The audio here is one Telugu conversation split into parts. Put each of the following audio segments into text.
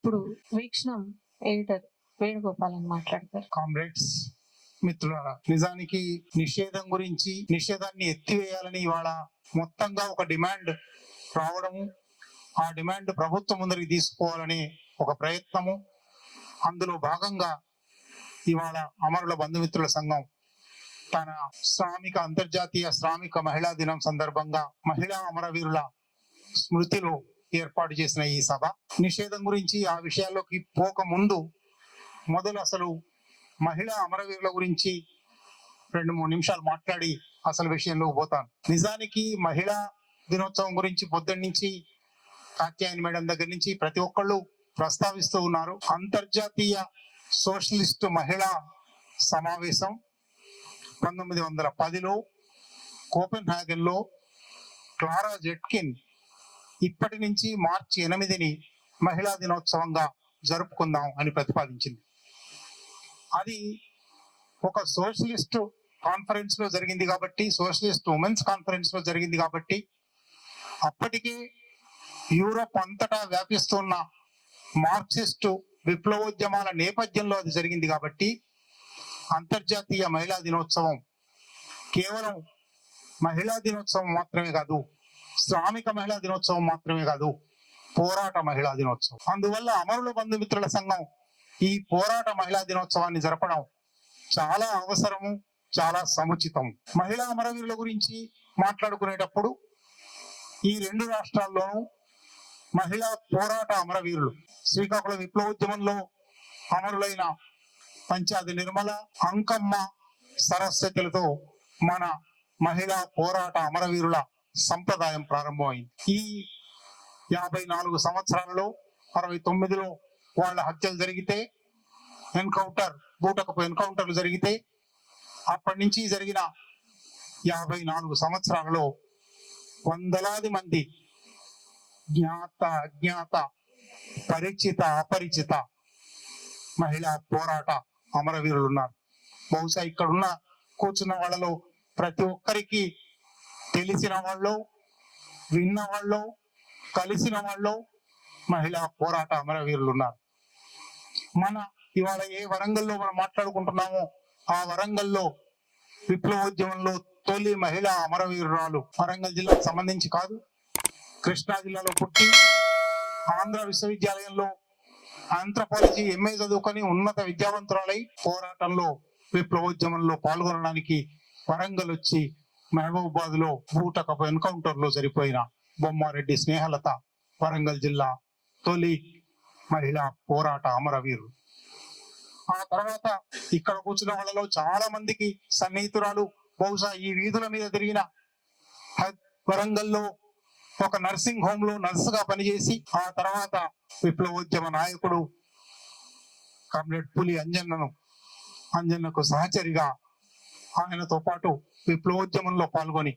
ఇప్పుడు వీక్షణం ఎడిటర్ వేణుగోపాలన్ మాట్లాడతారు. కామ్రేడ్స్ మిత్రులారా నిజానికి నిషేధం గురించి నిషేధాన్ని ఎత్తివేయాలని ఇవాళ మొత్తంగా ఒక డిమాండ్ రావడము ఆ డిమాండ్ ప్రభుత్వం ముందరికి తీసుకోవాలనే ఒక ప్రయత్నము. అందులో భాగంగా ఇవాళ అమరుల బంధుమిత్రుల సంఘం తన శ్రామిక అంతర్జాతీయ శ్రామిక మహిళా దినం సందర్భంగా మహిళా అమరవీరుల స్మృతిలో ఏర్పాటు చేసిన ఈ సభ. నిషేధం గురించి ఆ విషయాల్లోకి పోక ముందు మొదలు అసలు మహిళా అమరవీరుల గురించి రెండు మూడు నిమిషాలు మాట్లాడి అసలు విషయంలో పోతాను. నిజానికి మహిళా దినోత్సవం గురించి పొద్దున్న నుంచి కాత్యాయని మేడం దగ్గర నుంచి ప్రతి ఒక్కళ్ళు ప్రస్తావిస్తూ ఉన్నారు. అంతర్జాతీయ సోషలిస్ట్ మహిళా సమావేశం పంతొమ్మిది వందల పదిలో కోపెన్లో క్లారా జెట్కిన్ ఇప్పటి నుంచి మార్చి ఎనిమిదిని మహిళా దినోత్సవంగా జరుపుకుందాం అని ప్రతిపాదించింది. అది ఒక సోషలిస్ట్ కాన్ఫరెన్స్లో జరిగింది కాబట్టి సోషలిస్ట్ ఉమెన్స్ కాన్ఫరెన్స్లో జరిగింది కాబట్టి అప్పటికే యూరోప్ అంతటా వ్యాపిస్తున్న మార్క్సిస్ట్ విప్లవోద్యమాల నేపథ్యంలో అది జరిగింది కాబట్టి అంతర్జాతీయ మహిళా దినోత్సవం కేవలం మహిళా దినోత్సవం మాత్రమే కాదు శ్రామిక మహిళా దినోత్సవం మాత్రమే కాదు పోరాట మహిళా దినోత్సవం. అందువల్ల అమరుల బంధుమిత్రుల సంఘం ఈ పోరాట మహిళా దినోత్సవాన్ని జరపడం చాలా అవసరము చాలా సముచితం. మహిళా అమరవీరుల గురించి మాట్లాడుకునేటప్పుడు ఈ రెండు రాష్ట్రాల్లోనూ మహిళా పోరాట అమరవీరులు శ్రీకాకుళం విప్లవోద్యమంలో అమరులైన పంచాది నిర్మల అంకమ్మ సరస్వతులతో మన మహిళా పోరాట అమరవీరుల సంప్రదాయం ప్రారంభమైంది. ఈ యాభై నాలుగు సంవత్సరాలలో అరవై తొమ్మిదిలో వాళ్ళ హత్యలు జరిగితే ఎన్కౌంటర్ బూటకపు ఎన్కౌంటర్లు జరిగితే అప్పటి నుంచి జరిగిన యాభై నాలుగు సంవత్సరాలలో వందలాది మంది జ్ఞాత అజ్ఞాత పరిచిత అపరిచిత మహిళా పోరాట అమరవీరులు ఉన్నారు. బహుశా ఇక్కడున్న కూర్చున్న వాళ్ళలో ప్రతి ఒక్కరికి తెలిసిన వాళ్ళు విన్న వాళ్ళు కలిసిన వాళ్ళు మహిళా పోరాట అమరవీరులు ఉన్నారు మన ఇవాళ ఏ వరంగల్లో మనం మాట్లాడుకుంటున్నామో ఆ వరంగల్లో విప్లవోద్యమంలో తొలి మహిళా అమరవీరురాలు వరంగల్ జిల్లాకు సంబంధించి కాదు కృష్ణా జిల్లాలో పుట్టి ఆంధ్ర విశ్వవిద్యాలయంలో ఆంథ్రపాలజీ ఎంఏ చదువుకొని ఉన్నత విద్యావంతురాలై పోరాటంలో విప్లవోద్యమంలో పాల్గొనడానికి వరంగల్ వచ్చి మహబూబాద్లో బూటకపు ఎన్కౌంటర్లో జరిపోయిన బొమ్మారెడ్డి స్నేహలత వరంగల్ జిల్లా తొలి మహిళా పోరాట అమరవీరు ఆ తర్వాత ఇక్కడ కూర్చున్న వాళ్ళలో చాలా మందికి సన్నిహితురాలు బహుశా ఈ వీధుల మీద తిరిగిన వరంగల్లో ఒక నర్సింగ్ హోమ్లో నర్సుగా పనిచేసి ఆ తర్వాత విప్లవోద్యమ నాయకుడు కామ్రేడ్ పులి అంజన్నను అంజన్నకు సహచరిగా ఆయనతో పాటు విప్లవోద్యమంలో పాల్గొని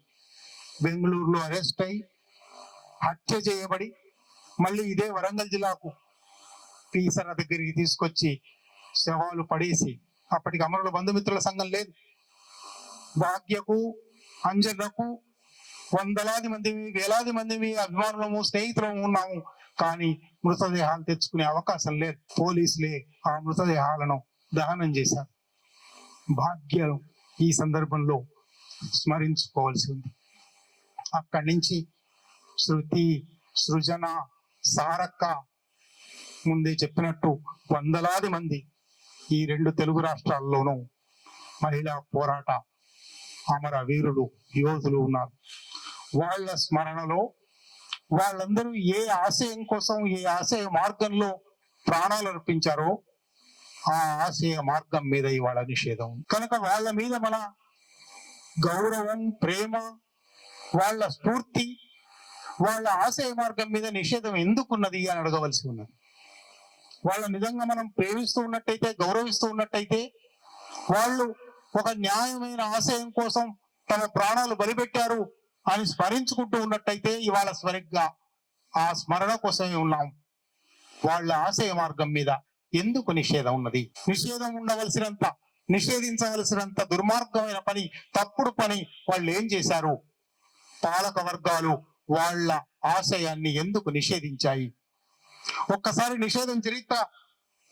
బెంగళూరులో అరెస్ట్ అయి హత్య చేయబడి మళ్ళీ ఇదే వరంగల్ జిల్లాకు పీసర దగ్గరికి తీసుకొచ్చి శవాలు పడేసి అప్పటికి అమరుల బంధుమిత్రుల సంఘం లేదు. భాగ్యకు అంజనకు వందలాది మంది వేలాది మంది అభిమానులము స్నేహితులము ఉన్నాము. కానీ మృతదేహాలు తెచ్చుకునే అవకాశం లేదు. పోలీసులే ఆ మృతదేహాలను దహనం చేశారు. భాగ్యం ఈ సందర్భంలో స్మరించుకోవాల్సి ఉంది అక్కడి నుంచి శృతి సృజన సారక్క ముందే చెప్పినట్టు వందలాది మంది ఈ రెండు తెలుగు రాష్ట్రాల్లోనూ మహిళా పోరాట అమర వీరులు యోధులు ఉన్నారు. వాళ్ళ స్మరణలో వాళ్ళందరూ ఏ ఆశయం కోసం ఏ ఆశయ మార్గంలో ప్రాణాలు అర్పించారో ఆ ఆశయ మార్గం మీద ఇవాళ నిషేధం కనుక వాళ్ళ మీద మన గౌరవం ప్రేమ వాళ్ళ స్ఫూర్తి వాళ్ళ ఆశయ మార్గం మీద నిషేధం ఎందుకున్నది అని అడగవలసి ఉన్నది. వాళ్ళ నిజంగా మనం ప్రేమిస్తూ ఉన్నట్టయితే గౌరవిస్తూ ఉన్నట్టయితే వాళ్ళు ఒక న్యాయమైన ఆశయం కోసం తమ ప్రాణాలు బలిపెట్టారు అని స్మరించుకుంటూ ఉన్నట్టయితే ఇవాళ సరిగ్గా ఆ స్మరణ కోసమే ఉన్నాం. వాళ్ళ ఆశయ మార్గం మీద ఎందుకు నిషేధం ఉన్నది? నిషేధం ఉండవలసినంత నిషేధించాల్సినంత దుర్మార్గమైన పని తప్పుడు పని వాళ్ళు ఏం చేశారు? పాలక వర్గాలు వాళ్ళ ఆశయాన్ని ఎందుకు నిషేధించాయి? ఒక్కసారి నిషేధం చరిత్ర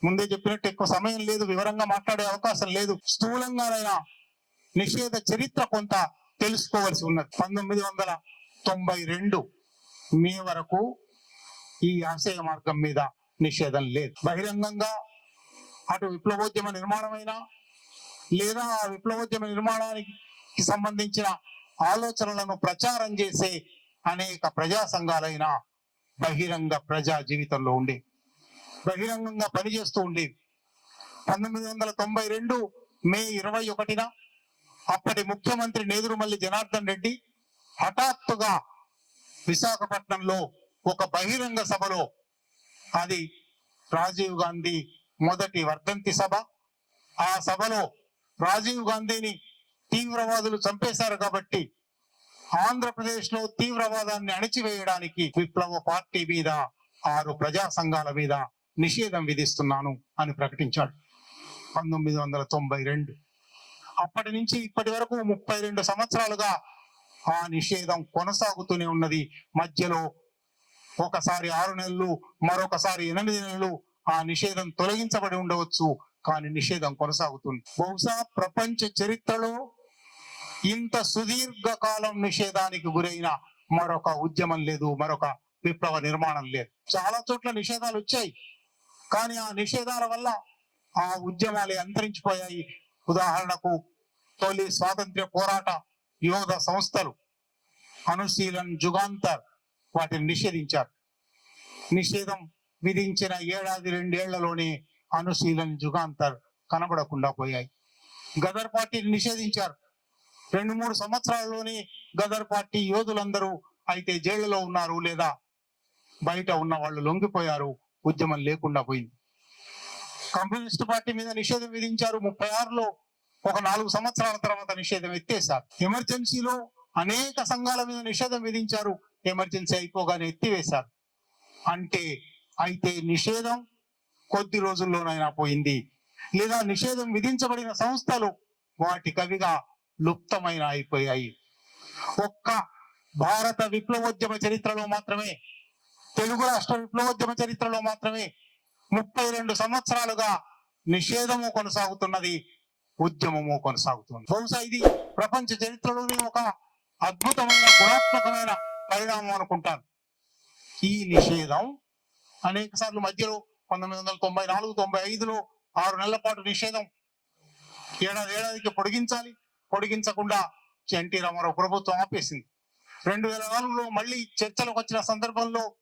ముందే చెప్పినట్టు ఎక్కువ సమయం లేదు వివరంగా మాట్లాడే అవకాశం లేదు. స్థూలంగానైనా నిషేధ చరిత్ర కొంత తెలుసుకోవలసి ఉన్నది. పంతొమ్మిది వందల తొంభై రెండు మే వరకు ఈ ఆశయ మార్గం మీద నిషేధం లేదు. బహిరంగంగా అటు విప్లవోద్యమ నిర్మాణమైనా లేదా ఆ విప్లవోద్యమ నిర్మాణానికి సంబంధించిన ఆలోచనలను ప్రచారం చేసే అనేక ప్రజా సంఘాలైన బహిరంగ ప్రజా జీవితంలో ఉండే బహిరంగంగా పనిచేస్తూ ఉండేవి పంతొమ్మిది వందల తొంభై రెండు మే ఇరవై ఒకటిన అప్పటి ముఖ్యమంత్రి నేదురుమల్లి జనార్దన్ రెడ్డి హఠాత్తుగా విశాఖపట్నంలో ఒక బహిరంగ సభలో అది రాజీవ్ గాంధీ మొదటి వర్ధంతి సభ. ఆ సభలో రాజీవ్ గాంధీని తీవ్రవాదులు చంపేశారు కాబట్టి ఆంధ్రప్రదేశ్లో తీవ్రవాదాన్ని అణిచివేయడానికి విప్లవ పార్టీ మీద ఆరు ప్రజా సంఘాల మీద నిషేధం విధిస్తున్నాను అని ప్రకటించాడు పంతొమ్మిది వందల తొంభై రెండు. అప్పటి నుంచి ఇప్పటి వరకు ముప్పై రెండు సంవత్సరాలుగా ఆ నిషేధం కొనసాగుతూనే ఉన్నది. మధ్యలో ఒకసారి ఆరు నెలలు మరొకసారి ఎనిమిది నెలలు ఆ నిషేధం తొలగించబడి ఉండవచ్చు. కానీ నిషేధం కొనసాగుతుంది. బహుశా ప్రపంచ చరిత్రలో ఇంత సుదీర్ఘ కాలం నిషేధానికి గురైన మరొక ఉద్యమం లేదు మరొక విప్లవ నిర్మాణం లేదు. చాలా చోట్ల నిషేధాలు వచ్చాయి. కానీ ఆ నిషేధాల వల్ల ఆ ఉద్యమాలు అంతరించిపోయాయి. ఉదాహరణకు తొలి స్వాతంత్ర్య పోరాట యోధ సంస్థలు అనుశీలన్ జుగాంతర్ వాటిని నిషేధించారు. నిషేధం విధించిన ఏడాది రెండేళ్ళలోనే అనుశీలన జుగాంతర్ కనబడకుండా పోయాయి. గదర్ పార్టీని నిషేధించారు. రెండు మూడు సంవత్సరాల్లోనే గదర్ పార్టీ యోధులందరూ అయితే జైళ్ళలో ఉన్నారు లేదా బయట ఉన్న వాళ్ళు లొంగిపోయారు ఉద్యమం లేకుండా పోయింది. కమ్యూనిస్ట్ పార్టీ మీద నిషేధం విధించారు ముప్పై ఆరులో. ఒక నాలుగు సంవత్సరాల తర్వాత నిషేధం ఎత్తేసారు ఎమర్జెన్సీలో అనేక సంఘాల మీద నిషేధం విధించారు. ఎమర్జెన్సీ అయిపోగానే ఎత్తివేశారు. అంటే అయితే నిషేధం కొద్ది రోజుల్లోనైనా పోయింది. లేదా నిషేధం విధించబడిన సంస్థలు వాటి కవిగా లుప్తమైన అయిపోయాయి. ఒక్క భారత విప్లవోద్యమ చరిత్రలో మాత్రమే తెలుగు రాష్ట్ర విప్లవోద్యమ చరిత్రలో మాత్రమే ముప్పై రెండు సంవత్సరాలుగా నిషేధము కొనసాగుతున్నది ఉద్యమము కొనసాగుతుంది. బహుశా ఇది ప్రపంచ చరిత్రలోనే ఒక అద్భుతమైన గుణాత్మకమైన పరిణామం అనుకుంటాను. ఈ నిషేధం అనేక సార్లు మధ్యలో పంతొమ్మిది వందల తొంభై నాలుగు తొంభై ఐదులో ఆరు నెలల పాటు నిషేధం. ఏడాది ఏడాదికి పొడిగించాలి. పొడిగించకుండా ఎన్టీ రామారావు ప్రభుత్వం ఆపేసింది. రెండు వేల నాలుగులో మళ్ళీ చర్చలకు వచ్చిన సందర్భంలో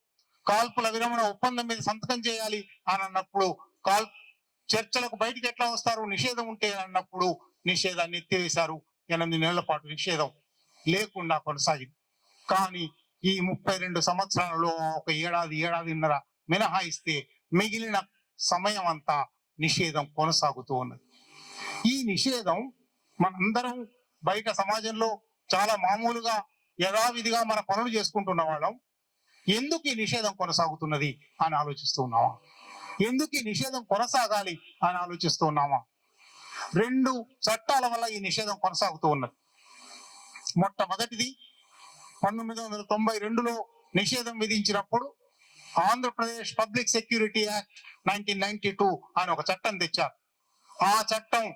కాల్పుల విరమణ ఒప్పందం మీద సంతకం చేయాలి అని అన్నప్పుడు కాల్ చర్చలకు బయటికి ఎట్లా వస్తారు? నిషేధం ఉంటే అన్నప్పుడు నిషేధాన్ని ఎత్తివేశారు. ఎనిమిది నెలల పాటు నిషేధం లేకుండా కొనసాగింది. కానీ ఈ ముప్పై రెండు సంవత్సరాలలో ఒక ఏడాది ఏడాదిన్నర మినహాయిస్తే మిగిలిన సమయం అంతా నిషేధం కొనసాగుతూ ఉన్నది. ఈ నిషేధం మనందరం బయట సమాజంలో చాలా మామూలుగా యథావిధిగా మన పనులు చేసుకుంటున్న వాళ్ళం. ఎందుకు ఈ నిషేధం కొనసాగుతున్నది అని ఆలోచిస్తూ ఉన్నామా? ఎందుకు ఈ నిషేధం కొనసాగాలి అని ఆలోచిస్తూ ఉన్నామా? రెండు చట్టాల వల్ల ఈ నిషేధం కొనసాగుతూ ఉన్నది. మొట్టమొదటిది పంతొమ్మిది వందల తొంభై రెండులో నిషేధం విధించినప్పుడు Andhra Pradesh public security act nineteen ninety two అని ఒక చట్టం తెచ్చారు. ఆ చట్టం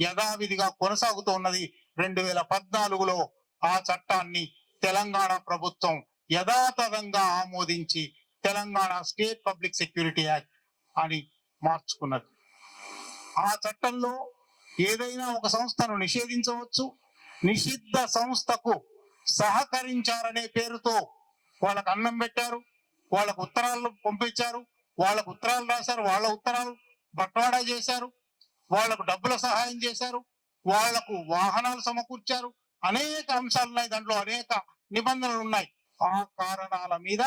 యథావిధిగా కొనసాగుతూ ఉన్నది. రెండు వేల పద్నాలుగులో ఆ చట్టాన్ని తెలంగాణ ప్రభుత్వం యథాతథంగా ఆమోదించి Telangana state public security act అని మార్చుకున్నది. ఆ చట్టంలో ఏదైనా ఒక సంస్థను నిషేధించవచ్చు. నిషిద్ధ సంస్థకు సహకరించారనే పేరుతో వాళ్ళకు అన్నం పెట్టారు. వాళ్ళకు ఉత్తరాలు పంపించారు వాళ్ళకు ఉత్తరాలు రాశారు వాళ్ళ ఉత్తరాలు బట్వాడా చేశారు వాళ్ళకు డబ్బుల సహాయం చేశారు వాళ్ళకు వాహనాలు సమకూర్చారు. అనేక అంశాలు ఉన్నాయి దాంట్లో అనేక నిబంధనలు ఉన్నాయి. ఆ కారణాల మీద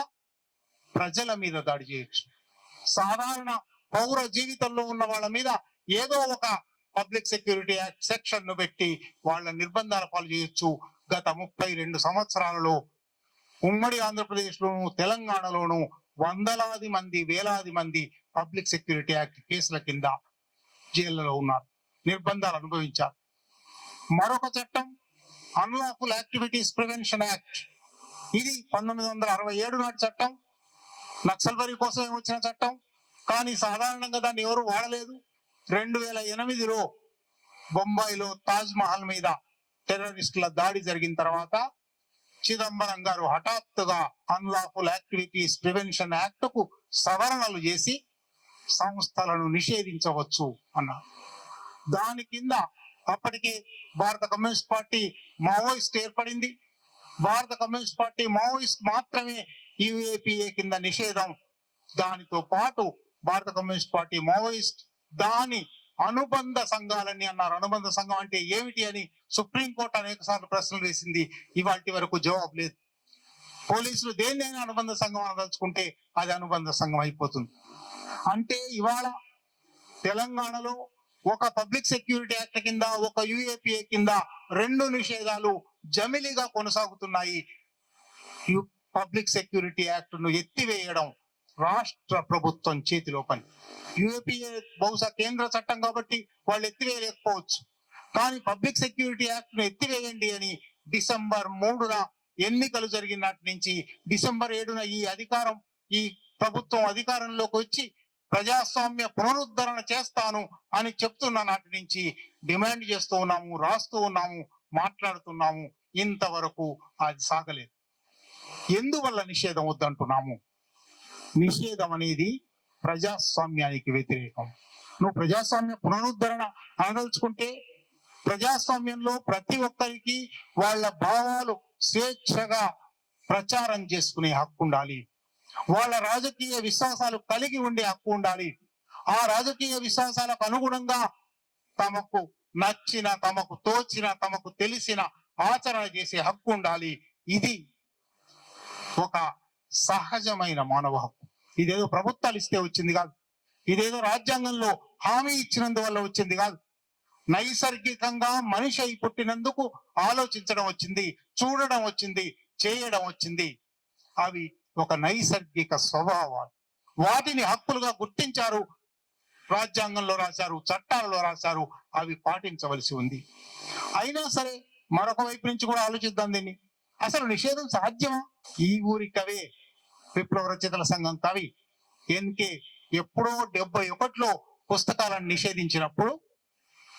ప్రజల మీద దాడి చేయొచ్చు. సాధారణ పౌర జీవితంలో ఉన్న వాళ్ళ మీద ఏదో ఒక పబ్లిక్ సెక్యూరిటీ యాక్ట్ సెక్షన్ను పెట్టి వాళ్ళ నిర్బంధాల పాలు చేయొచ్చు. గత ముప్పై రెండు సంవత్సరాలలో ఉమ్మడి ఆంధ్రప్రదేశ్ లోను తెలంగాణలోను వందలాది మంది వేలాది మంది పబ్లిక్ సెక్యూరిటీ యాక్ట్ కేసుల కింద జైళ్ళలో ఉన్నారు. నిర్బంధాలు అనుభవించారు. మరొక చట్టం అన్లాఫుల్ యాక్టివిటీస్ ప్రివెన్షన్ యాక్ట్ ఇది పంతొమ్మిది వందల అరవై ఏడు నాటి చట్టం. నక్సల్బరీ కోసం వచ్చిన చట్టం. కానీ సాధారణంగా దాన్ని ఎవరు వాడలేదు. రెండు వేల ఎనిమిదిలో బొంబాయిలో తాజ్ మహల్ మీద టెర్రరిస్టుల దాడి జరిగిన తర్వాత చిదంబరం గారు హఠాత్తుగా అన్లాఫుల్ యాక్టివిటీస్ ప్రివెన్షన్ యాక్ట్కు సవరణలు చేసి సంస్థలను నిషేధించవచ్చు అన్నారు. దాని కింద అప్పటికే భారత కమ్యూనిస్ట్ పార్టీ మావోయిస్ట్ ఏర్పడింది. భారత కమ్యూనిస్ట్ పార్టీ మావోయిస్ట్ మాత్రమే యుఏపిఏ కింద నిషేధం. దానితో పాటు భారత కమ్యూనిస్ట్ పార్టీ మావోయిస్ట్ దాని అనుబంధ సంఘాలని అన్నారు. అనుబంధ సంఘం అంటే ఏమిటి అని సుప్రీంకోర్టు అనేక సార్లు ప్రశ్నలు వేసింది. ఇవాటి వరకు జవాబు లేదు. పోలీసులు దేన్నైనా అనుబంధ సంఘం అనదలుచుకుంటే అది అనుబంధ సంఘం అయిపోతుంది. అంటే ఇవాళ తెలంగాణలో ఒక పబ్లిక్ సెక్యూరిటీ యాక్ట్ కింద ఒక యుఏపిఏ కింద రెండు నిషేధాలు జమిలిగా కొనసాగుతున్నాయి. యు- పబ్లిక్ సెక్యూరిటీ యాక్ట్ను ఎత్తివేయడం రాష్ట్ర ప్రభుత్వం చేతిలో పని. యూఏపీఏ బహుశా కేంద్ర చట్టం కాబట్టి వాళ్ళు ఎత్తివేయలేకపోవచ్చు. కానీ పబ్లిక్ సెక్యూరిటీ యాక్ట్ను ఎత్తివేయండి అని డిసెంబర్ మూడున ఎన్నికలు జరిగినటి నుంచి డిసెంబర్ ఏడున ఈ అధికారం ఈ ప్రభుత్వం అధికారంలోకి వచ్చి ప్రజాస్వామ్య పునరుద్ధరణ చేస్తాను అని చెప్తున్న నాటి నుంచి డిమాండ్ చేస్తూ ఉన్నాము రాస్తూ ఉన్నాము మాట్లాడుతున్నాము. ఇంతవరకు అది సాగలేదు. ఎందువల్ల నిషేధం వద్దంటున్నాము? నిషేధం అనేది ప్రజాస్వామ్యానికి వ్యతిరేకం. నువ్వు ప్రజాస్వామ్య పునరుద్ధరణ అనదలుచుకుంటే ప్రజాస్వామ్యంలో ప్రతి ఒక్కరికి వాళ్ళ భావాలు స్వేచ్ఛగా ప్రచారం చేసుకునే హక్కు ఉండాలి. వాళ్ళ రాజకీయ విశ్వాసాలు కలిగి ఉండే హక్కు ఉండాలి. ఆ రాజకీయ విశ్వాసాలకు అనుగుణంగా తమకు నచ్చిన తమకు తోచిన తమకు తెలిసిన ఆచరణ చేసే హక్కు ఉండాలి. ఇది ఒక సహజమైన మానవ హక్కు. ఇదేదో ప్రభుత్వాలు ఇస్తే వచ్చింది కాదు. ఇదేదో రాజ్యాంగంలో హామీ ఇచ్చినందువల్ల వచ్చింది కాదు. నైసర్గికంగా మనిషి అయి పుట్టినందుకు ఆలోచించడం వచ్చింది చూడడం వచ్చింది చేయడం వచ్చింది. అవి ఒక నైసర్గిక స్వభావాలు. వాటిని హక్కులుగా గుర్తించారు. రాజ్యాంగంలో రాశారు చట్టాలలో రాశారు అవి పాటించవలసి ఉంది. అయినా సరే మరొక వైపు నుంచి కూడా ఆలోచిద్దాం దీన్ని. అసలు నిషేధం సాధ్యమా? ఈ ఊరికవే. విప్లవ రచయితల సంఘం కవి ఎన్కే ఎప్పుడో డెబ్బై ఒకటిలో పుస్తకాలను నిషేధించినప్పుడు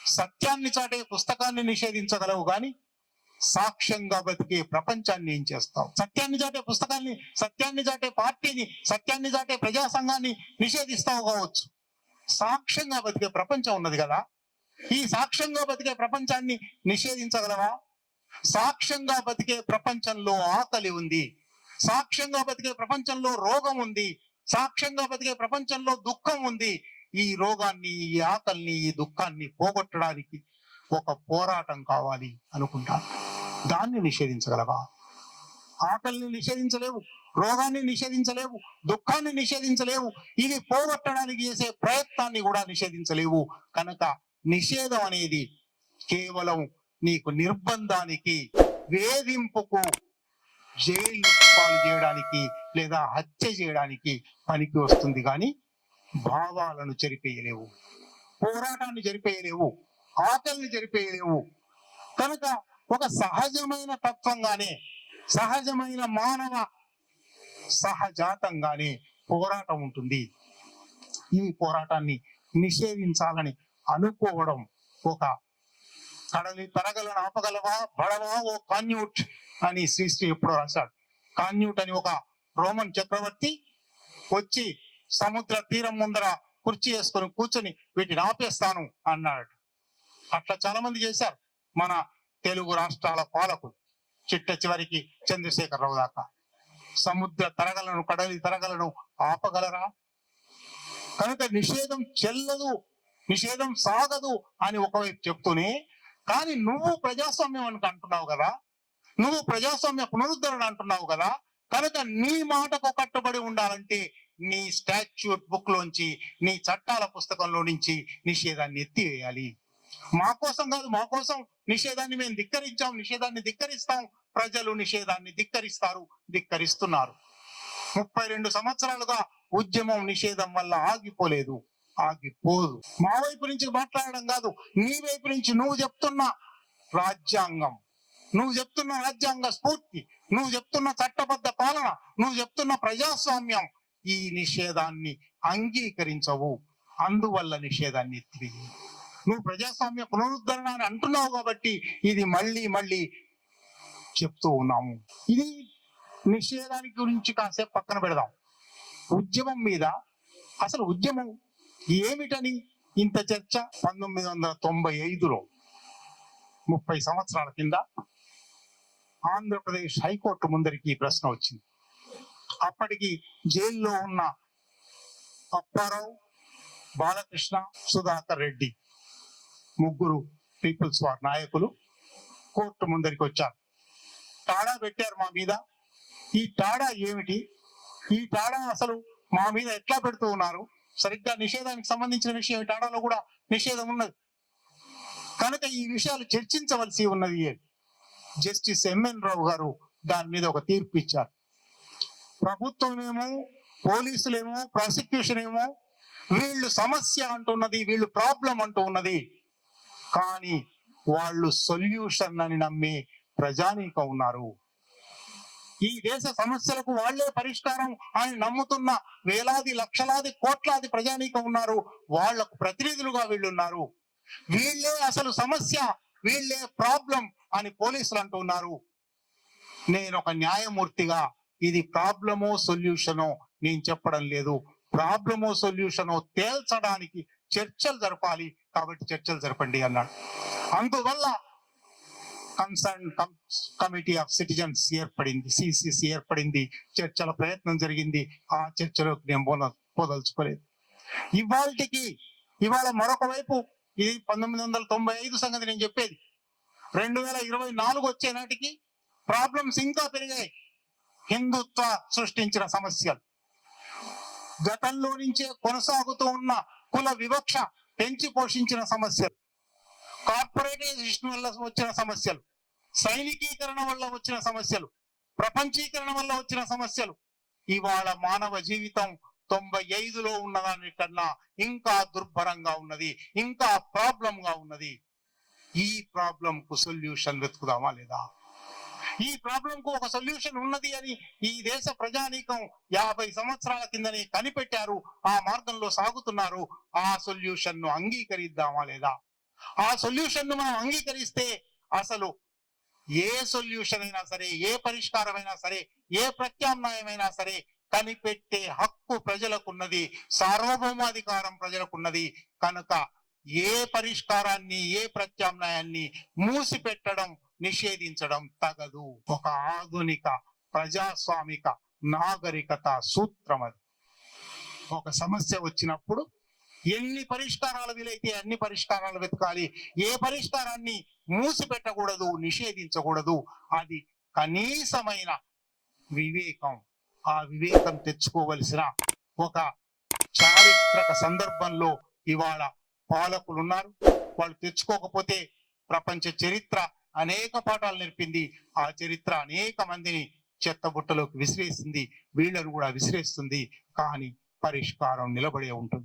సత్యాన్ని చాటే పుస్తకాన్ని నిషేధించగలవు గాని సాక్ష్యంగా బతికే ప్రపంచాన్ని ఏం చేస్తావు? సత్యాన్ని చాటే పుస్తకాన్ని సత్యాన్ని చాటే పార్టీని సత్యాన్ని చాటే ప్రజా సంఘాన్ని నిషేధిస్తావు కావచ్చు. సాక్ష్యంగా బతికే ప్రపంచం ఉన్నది కదా. ఈ సాక్ష్యంగా బతికే ప్రపంచాన్ని నిషేధించగలవా? సాక్ష్యంగా బతికే ప్రపంచంలో ఆకలి ఉంది. సాక్ష్యంగా బతికే ప్రపంచంలో రోగం ఉంది. సాక్ష్యంగా బతికే ప్రపంచంలో దుఃఖం ఉంది. ఈ రోగాన్ని ఈ ఆకల్ని ఈ దుఃఖాన్ని పోగొట్టడానికి ఒక పోరాటం కావాలి అనుకుంటాను. దాన్ని నిషేధించగలవా? ఆకలిని నిషేధించలేవు. రోగాన్ని నిషేధించలేవు. దుఃఖాన్ని నిషేధించలేవు. ఇవి పోగొట్టడానికి చేసే ప్రయత్నాన్ని కూడా నిషేధించలేవు. కనుక నిషేధం అనేది కేవలం నీకు నిర్బంధానికి వేధింపుకు జైలు పాలు చేయడానికి లేదా హత్య చేయడానికి పనికి వస్తుంది కానీ భావాలను జరిపేయలేవు పోరాటాన్ని జరిపేయలేవు ఆకలిని జరిపేయలేవు కనుక ఒక సహజమైన తత్వంగానే సహజమైన మానవ సహజాతంగానే పోరాటం ఉంటుంది. ఈ పోరాటాన్ని నిషేధించాలని అనుకోవడం ఒక కడలి తరగలను ఆపగలవా? బడవా? ఓ కాన్యూట్ అని శ్రీశ్రీ ఎప్పుడో రాశాడు. కాన్యూట్ అని ఒక రోమన్ చక్రవర్తి వచ్చి సముద్ర తీరం ముందర కుర్చీ వేసుకొని కూర్చొని వీటిని ఆపేస్తాను అన్నాడు. అట్లా చాలా మంది చేశారు మన తెలుగు రాష్ట్రాల పాలకులు. చిట్ట చివరికి చంద్రశేఖరరావు దాకా. సముద్ర తరగలను కడలి తరగలను ఆపగలరా? కనుక నిషేధం చెల్లదు నిషేధం సాగదు అని ఒకవైపు చెప్తూనే కానీ నువ్వు ప్రజాస్వామ్యం అని అంటున్నావు కదా? నువ్వు ప్రజాస్వామ్య పునరుద్ధరణ అంటున్నావు కదా? కనుక నీ మాటకు కట్టుబడి ఉండాలంటే నీ స్టాచ్యూట్ బుక్ లోంచి నీ చట్టాల పుస్తకంలో నుంచి నిషేధాన్ని ఎత్తివేయాలి. మా కోసం కాదు మా కోసం నిషేధాన్ని మేము ధిక్కరించాం నిషేధాన్ని ధిక్కరిస్తాం. ప్రజలు నిషేధాన్ని ధిక్కరిస్తారు ధిక్కరిస్తున్నారు. ముప్పై రెండు సంవత్సరాలుగా ఉద్యమం నిషేధం వల్ల ఆగిపోలేదు. ఆగిపోదు. మా వైపు నుంచి మాట్లాడడం కాదు నీ వైపు నుంచి నువ్వు చెప్తున్న రాజ్యాంగం నువ్వు చెప్తున్న రాజ్యాంగ స్ఫూర్తి నువ్వు చెప్తున్న చట్టబద్ధ పాలన నువ్వు చెప్తున్న ప్రజాస్వామ్యం ఈ నిషేధాన్ని అంగీకరించవు. అందువల్ల నిషేధాన్ని ఎత్తివేయి నువ్వు ప్రజాస్వామ్య పునరుద్ధరణ అని అంటున్నావు కాబట్టి ఇది మళ్ళీ మళ్ళీ చెప్తూ ఉన్నాము. ఇది నిషేధానికి గురించి కాసేపు పక్కన పెడదాం. ఉద్యమం మీద అసలు ఉద్యమం ఏమిటని ఇంత చర్చ? పంతొమ్మిది వందల తొంభై ఐదులో ముప్పై సంవత్సరాల కింద ఆంధ్రప్రదేశ్ హైకోర్టు ముందరికి ఈ ప్రశ్న వచ్చింది. అప్పటికి జైల్లో ఉన్న అప్పారావు బాలకృష్ణ సుధాకర్ రెడ్డి ముగ్గురు పీపుల్స్ వార్ నాయకులు కోర్టు ముందరికి వచ్చారు. టాడా పెట్టారు మా మీద. ఈ టాడా ఏమిటి? ఈ టాడా అసలు మా మీద ఎట్లా పెడుతూ ఉన్నారు? సరిగ్గా నిషేధానికి సంబంధించిన విషయం టాడాలో కూడా నిషేధం ఉన్నది. కనుక ఈ విషయాలు చర్చించవలసి ఉన్నది. జస్టిస్ ఎంఎన్ రావు గారు దాని మీద ఒక తీర్పు ఇచ్చారు. ప్రభుత్వమేమో పోలీసులేమో ప్రాసిక్యూషన్ ఏమో వీళ్ళు సమస్య అంటున్నది వీళ్ళు ప్రాబ్లం అంటూ ఉన్నది కానీ వాళ్ళు సొల్యూషన్ అని నమ్మే ప్రజానీకం ఉన్నారు. ఈ దేశ సమస్యలకు వాళ్ళే పరిష్కారం అని నమ్ముతున్న వేలాది లక్షలాది కోట్లాది ప్రజానీకం ఉన్నారు. వాళ్ళకు ప్రతినిధులుగా వీళ్ళు ఉన్నారు వీళ్ళే అసలు సమస్య వీళ్ళే ప్రాబ్లం అని పోలీసులు అంటున్నారు నేను ఒక న్యాయమూర్తిగా ఇది ప్రాబ్లమో సొల్యూషనో నేను చెప్పడం లేదు. ప్రాబ్లమో సొల్యూషనో తేల్చడానికి చర్చలు జరపాలి కాబట్టి చర్చలు జరపండి అన్నాడు. అందువల్ల కన్సర్న్ కమిటీ ఆఫ్ సిటిజన్స్ ఏర్పడింది సిసిసి ఏర్పడింది చర్చల ప్రయత్నం జరిగింది ఆ చర్చలోకి నేను పోన పోదలుచుకోలేదు. ఇవాళకి ఇవాళ మరొక వైపు ఇది పంతొమ్మిది వందల తొంభై ఐదు సంగతి నేను చెప్పేది. రెండు వేల ఇరవై నాలుగు వచ్చే నాటికి ప్రాబ్లమ్స్ ఇంకా పెరిగాయి. హిందుత్వ సృష్టించిన సమస్యలు. గతంలో నుంచే కొనసాగుతూ ఉన్న కుల వివక్ష పెంచి పోషించిన సమస్యలు. కార్పొరేటైజేషన్ వల్ల వచ్చిన సమస్యలు. సైనికీకరణ వల్ల వచ్చిన సమస్యలు ప్రపంచీకరణ వల్ల వచ్చిన సమస్యలు. ఇవాళ మానవ జీవితం తొంభై ఐదులో ఉన్నదానికన్నా ఇంకా దుర్భరంగా ఉన్నది ఇంకా ప్రాబ్లం గా ఉన్నది. ఈ ప్రాబ్లం కు సొల్యూషన్ వెతుకుదామా లేదా? ఈ ప్రాబ్లం కు ఒక సొల్యూషన్ ఉన్నది అని ఈ దేశ ప్రజానీకం యాభై సంవత్సరాల కిందనే కనిపెట్టారు ఆ మార్గంలో సాగుతున్నారు. ఆ సొల్యూషన్ను అంగీకరిద్దామా లేదా? ఆ సొల్యూషన్ను మనం అంగీకరిస్తే అసలు ఏ సొల్యూషన్ అయినా సరే ఏ పరిష్కారమైనా సరే ఏ ప్రత్యామ్నాయమైనా సరే కనిపెట్టే హక్కు ప్రజలకున్నది సార్వభౌమాధికారం ప్రజలకున్నది. కనుక ఏ పరిష్కారాన్ని ఏ ప్రత్యామ్నాయాన్ని మూసిపెట్టడం నిషేధించడం తగదు. ఒక ఆధునిక ప్రజాస్వామిక నాగరికత సూత్రం అది ఒక సమస్య వచ్చినప్పుడు ఎన్ని పరిష్కారాలు వీలైతే అన్ని పరిష్కారాలు వెతకాలి. ఏ పరిష్కారాన్ని మూసిపెట్టకూడదు నిషేధించకూడదు అది కనీసమైన వివేకం. ఆ వివేకం తెచ్చుకోవలసిన ఒక చారిత్రక సందర్భంలో ఇవాళ పాలకులు ఉన్నారు వాళ్ళు తెచ్చుకోకపోతే ప్రపంచ చరిత్ర అనేక పాఠాలు నేర్పింది. ఆ చరిత్ర అనేక మందిని చెత్తబుట్టలోకి విసిరేసింది. వీళ్ళను కూడా విసిరేస్తుంది. కానీ పరిష్కారం నిలబడే ఉంటుంది.